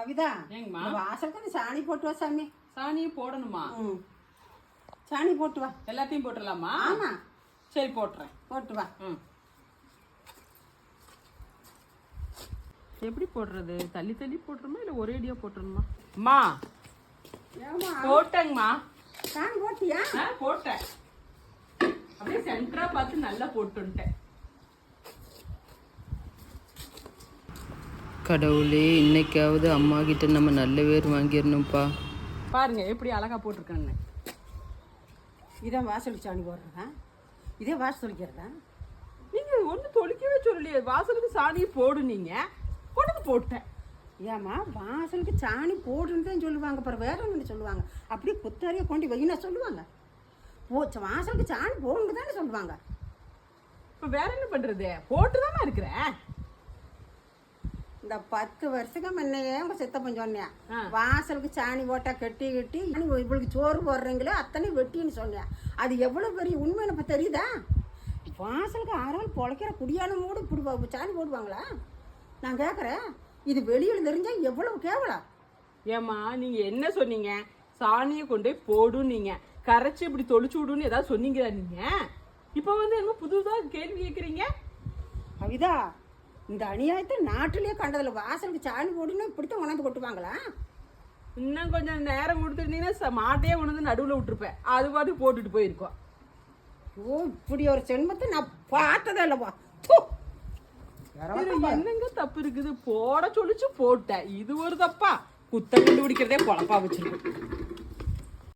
கவிதா ஏங்கம்மா? வாசலுக்கு நீ சாணி போட்டு வா சாமி. சாணியை போடணுமா? ம். சாணி போட்டு வா. எல்லாத்தையும் போட்டுடலாமா ஆமா. சரி போட்டுறேன். போட்டு வா. ம். எப்படி போடுறது? தள்ளி தள்ளி போட்டுருமா இல்லை ஒரேடியா போட்டுருமா அம்மா ஏமா போட்டேங்கம்மா. சாணி போட்டியா? போட்டேன். அப்படியே சென்டரா பார்த்து நல்லா போட்டுன்ட்டேன். கடவுளே இன்னைக்காவது அம்மா கிட்ட நம்ம நல்ல பேர் வாங்கிடணும்ப்பா. பாருங்க எப்படி அழகா போட்டிருக்கேன்னு. இதான் வாசலுக்கு சாணி போடுறதா இதே வாசல் தொளிக்கிறதா? நீங்க ஒன்றும் தொளிக்கவே சொல்லலையே. வாசலுக்கு சாணி போடு நீங்க. கொண்டு போட்டேன். ஏமா வாசலுக்கு சாணி போடுன்னு தான் சொல்லுவாங்க. அப்புறம் வேற ஒன்று சொல்லுவாங்க. அப்படியே குத்தாரியை கொண்டு வைனா சொல்லுவாங்க? போ வாசலுக்கு சாணி போடணும் தானே சொல்லுவாங்க. இப்போ வேற என்ன பண்றது? போட்டுதாம்மா இருக்கிறேன். இந்த பத்து வருஷத்துக்கு முன்னையே உங்க சித்தப்பன் சொன்னேன். வாசலுக்கு சாணி போட்டா கட்டி கட்டி இவளுக்கு சோறு போடுறீங்களோ அத்தனை வெட்டின்னு சொன்னேன். அது எவ்வளவு பெரிய உண்மை எனக்கு தெரியுதா? வாசலுக்கு ஆறால் பொழைக்கிற குடியானம் கூட இப்படி சாணி போடுவாங்களா? நான் கேட்குறேன் இது வெளியில் தெரிஞ்சா எவ்வளவு கேவலம் ஏம்மா நீங்க என்ன சொன்னீங்க? சாணியை கொண்டு போய் போடுன்னீங்க. கரைச்சி இப்படி தொளிச்சு விடுன்னு ஏதாவது சொன்னீங்களா நீங்க? இப்போ வந்து என்ன புதுசா கேள்வி கேட்குறீங்க கவிதா இந்த அநியாயத்தை நாட்டிலேயே கண்டதில்ல. வாசலுக்கு சாணி போடுன்னு இப்படித்தான் உணர்ந்து கொட்டுவாங்களா? இன்னும் கொஞ்சம் நேரம் கொடுத்துருந்தீங்கன்னா மாட்டையே உணர்ந்து நடுவில் விட்டுருப்பேன். அது பாட்டு போட்டுட்டு போயிருக்கோம். ஓ இப்படி ஒரு சென்மத்தை நான் பார்த்ததே இல்லைப்பா. என்னங்க தப்பு இருக்குது? போட சொல்லிச்சு போட்டேன். இது ஒரு தப்பா? குத்தம் கண்டுபிடிக்கிறதே பொழப்பா வச்சிருக்கு.